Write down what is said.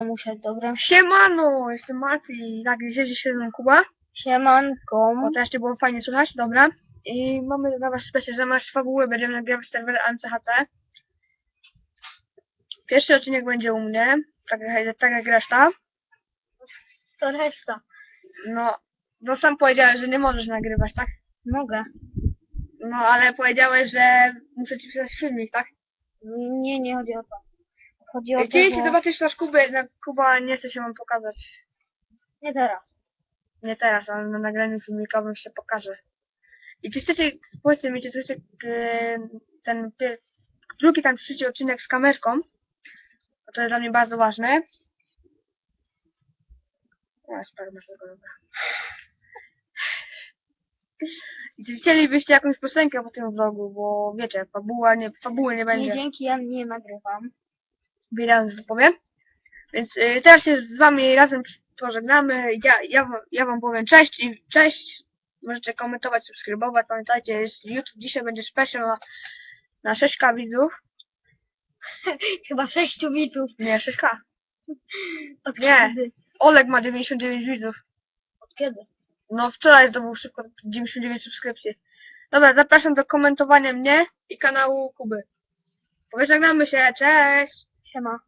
Muszę, dobra. Siemano, jestem Mati. Tak, dzisiaj się ze mną Kuba. Siemanko. O, teraz cię było fajnie słychać, dobra. I mamy dla was specjalnie, że masz fabułę, będziemy nagrywać serwer ANCHC. Pierwszy odcinek będzie u mnie, tak, jak- tak jak reszta. To reszta. No, no sam powiedziałeś, że nie możesz nagrywać, tak? Mogę. No, ale powiedziałeś, że muszę ci pisać filmik, tak? Nie, nie chodzi o to. Chodzi o to, Chcieliście że... zobaczyć Kuby, jednak Kuba nie chce się wam pokazać. Nie teraz. Nie teraz, ale na nagraniu filmikowym się pokaże. I czy chcecie, powiedzcie mi, czy chcecie e, ten pier- drugi tam trzeci odcinek z kamerką? Bo to jest dla mnie bardzo ważne. O, sperma tego dobra. I czy chcielibyście jakąś piosenkę po tym vlogu, bo wiecie, fabuła nie, fabuły nie Nie, będzie. dzięki, ja nie nagrywam. Bilans wypowiem. Więc y, teraz się z wami razem pożegnamy. Ja, ja, wam- ja wam powiem cześć i cześć. Możecie komentować, subskrybować. Pamiętajcie, jest YouTube. Dzisiaj będzie special na, na 6K widzów. Chyba sześciu widzów. Nie, 6K. Od Nie. Kiedy? Oleg ma 99 widzów. Od kiedy? No wczoraj zdobył szybko 99 subskrypcji. Dobra, zapraszam do komentowania mnie i kanału Kuby. Pożegnamy się, cześć! 是吗？